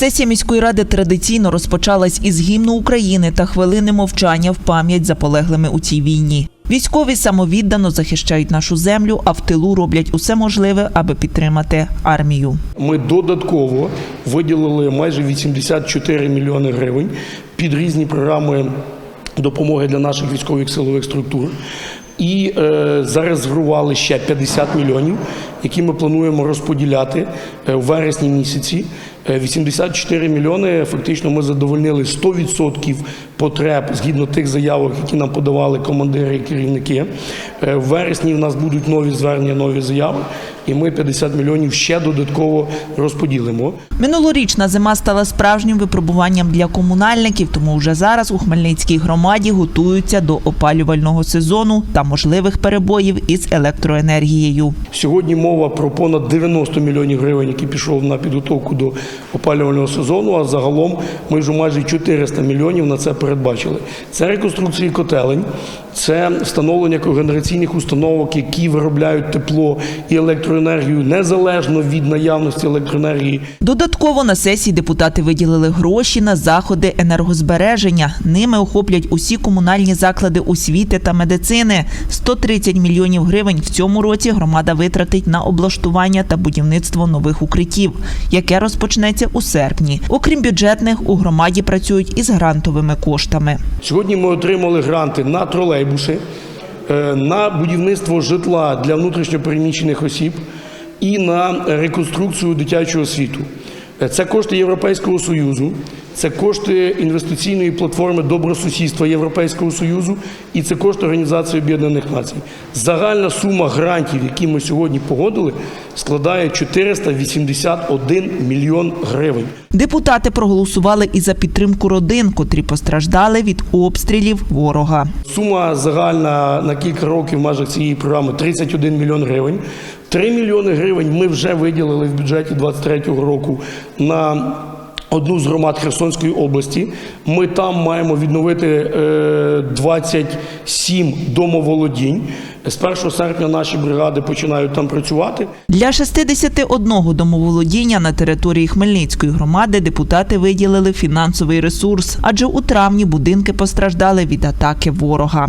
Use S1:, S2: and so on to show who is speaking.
S1: Сесія міської ради традиційно розпочалась із гімну України та хвилини мовчання в пам'ять за полеглими у цій війні. Військові самовіддано захищають нашу землю, а в тилу роблять усе можливе, аби підтримати армію.
S2: Ми додатково виділили майже 84 мільйони гривень під різні програми допомоги для наших військових силових структур. І е, зарезервували ще 50 мільйонів, які ми плануємо розподіляти е, у вересні місяці. Е, 84 мільйони фактично ми задовольнили 100% потреб згідно тих заявок, які нам подавали командири і керівники. Е, В вересні в нас будуть нові звернення, нові заяви, і ми 50 мільйонів ще додатково розподілимо.
S1: Минулорічна зима стала справжнім випробуванням для комунальників, тому вже зараз у Хмельницькій громаді готуються до опалювального сезону та можливих перебоїв із електроенергією.
S2: Сьогодні мова про понад 90 мільйонів гривень, які пішов на підготовку до опалювального сезону. А загалом ми вже майже 400 мільйонів на це передбачили. Це реконструкції котелень, це встановлення когенераційних установок, які виробляють тепло і електроенергію незалежно від наявності електроенергії.
S1: Додатково на сесії депутати виділили гроші на заходи енергозбереження. Ними охоплять усі комунальні заклади освіти та медицини. 130 мільйонів гривень в цьому році громада витратить на облаштування та будівництво нових укриттів, яке розпочнеться у серпні. Окрім бюджетних, у громаді працюють із грантовими коштами.
S2: Сьогодні ми отримали гранти на тролейбуси, на будівництво житла для внутрішньопереміщених осіб і на реконструкцію дитячого світу. Е, Це кошти Європейського Союзу, це кошти інвестиційної платформи добросусідства Європейського Союзу і це кошти Організації Об'єднаних Націй. Загальна сума грантів, які ми сьогодні погодили, складає 481 мільйон гривень.
S1: Депутати проголосували і за підтримку родин, котрі постраждали від обстрілів ворога.
S2: Сума загальна на кілька років в межах цієї програми 31 мільйон гривень. 3 мільйони гривень ми вже виділили в бюджеті 2023 року на одну з громад Херсонської області. Ми там маємо відновити е, 27 домоволодінь. З 1 серпня наші бригади починають там працювати.
S1: Для 61 домоволодіння на території Хмельницької громади депутати виділили фінансовий ресурс, адже у травні будинки постраждали від атаки ворога.